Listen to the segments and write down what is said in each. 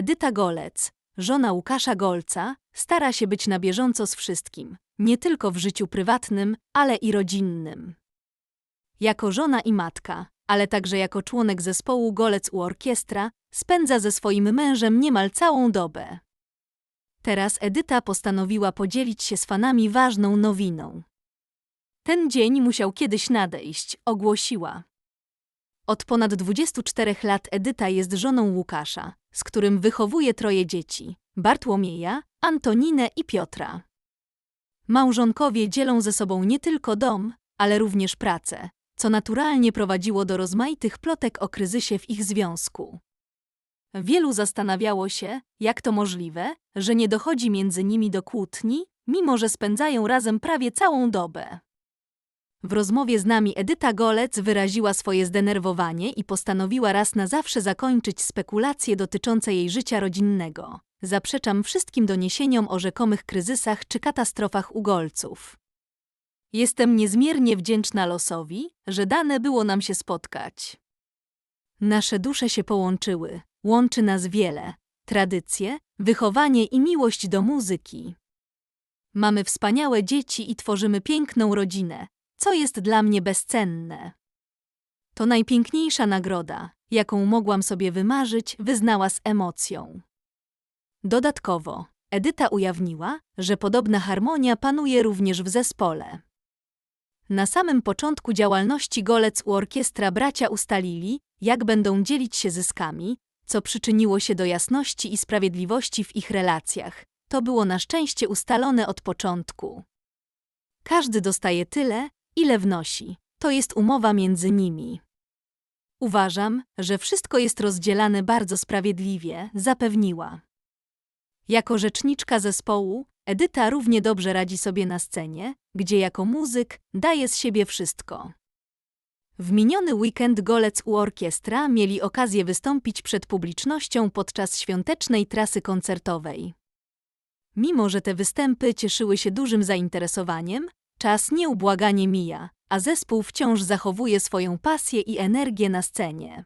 Edyta Golec, żona Łukasza Golca, stara się być na bieżąco z wszystkim, nie tylko w życiu prywatnym, ale i rodzinnym. Jako żona i matka, ale także jako członek zespołu Golec u orkiestra, spędza ze swoim mężem niemal całą dobę. Teraz Edyta postanowiła podzielić się z fanami ważną nowiną. Ten dzień musiał kiedyś nadejść, ogłosiła. Od ponad 24 lat Edyta jest żoną Łukasza, z którym wychowuje troje dzieci: Bartłomieja, Antoninę i Piotra. Małżonkowie dzielą ze sobą nie tylko dom, ale również pracę, co naturalnie prowadziło do rozmaitych plotek o kryzysie w ich związku. Wielu zastanawiało się, jak to możliwe, że nie dochodzi między nimi do kłótni, mimo że spędzają razem prawie całą dobę. W rozmowie z nami Edyta Golec wyraziła swoje zdenerwowanie i postanowiła raz na zawsze zakończyć spekulacje dotyczące jej życia rodzinnego. Zaprzeczam wszystkim doniesieniom o rzekomych kryzysach czy katastrofach ugolców. Jestem niezmiernie wdzięczna losowi, że dane było nam się spotkać. Nasze dusze się połączyły, łączy nas wiele tradycje, wychowanie i miłość do muzyki. Mamy wspaniałe dzieci i tworzymy piękną rodzinę, co jest dla mnie bezcenne. To najpiękniejsza nagroda, jaką mogłam sobie wymarzyć, wyznała z emocją. Dodatkowo, Edyta ujawniła, że podobna harmonia panuje również w zespole. Na samym początku działalności Golec u orkiestra bracia ustalili, jak będą dzielić się zyskami, co przyczyniło się do jasności i sprawiedliwości w ich relacjach. To było na szczęście ustalone od początku. Każdy dostaje tyle, ile wnosi. To jest umowa między nimi. Uważam, że wszystko jest rozdzielane bardzo sprawiedliwie, zapewniła. Jako rzeczniczka zespołu, Edyta równie dobrze radzi sobie na scenie, gdzie jako muzyk daje z siebie wszystko. W miniony weekend Golec u orkiestra mieli okazję wystąpić przed publicznością podczas świątecznej trasy koncertowej. Mimo, że te występy cieszyły się dużym zainteresowaniem, czas nieubłaganie mija, a zespół wciąż zachowuje swoją pasję i energię na scenie.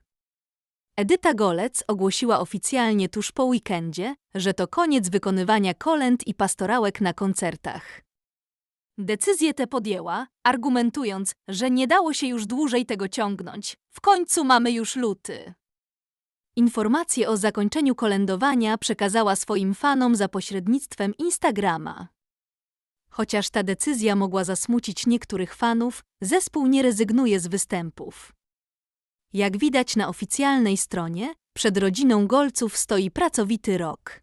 Edyta Golec ogłosiła oficjalnie tuż po weekendzie, że to koniec wykonywania kolęd i pastorałek na koncertach. Decyzję tę podjęła, argumentując, że nie dało się już dłużej tego ciągnąć. W końcu mamy już luty. Informację o zakończeniu kolędowania przekazała swoim fanom za pośrednictwem Instagrama. Chociaż ta decyzja mogła zasmucić niektórych fanów, zespół nie rezygnuje z występów. Jak widać na oficjalnej stronie, przed rodziną Golców stoi pracowity rok.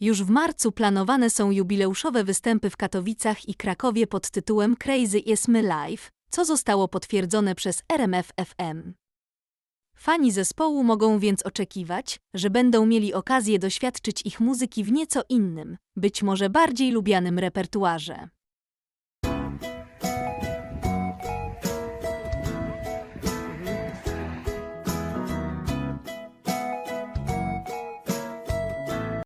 Już w marcu planowane są jubileuszowe występy w Katowicach i Krakowie pod tytułem Crazy Is My Life, co zostało potwierdzone przez RMF FM. Fani zespołu mogą więc oczekiwać, że będą mieli okazję doświadczyć ich muzyki w nieco innym, być może bardziej lubianym repertuarze.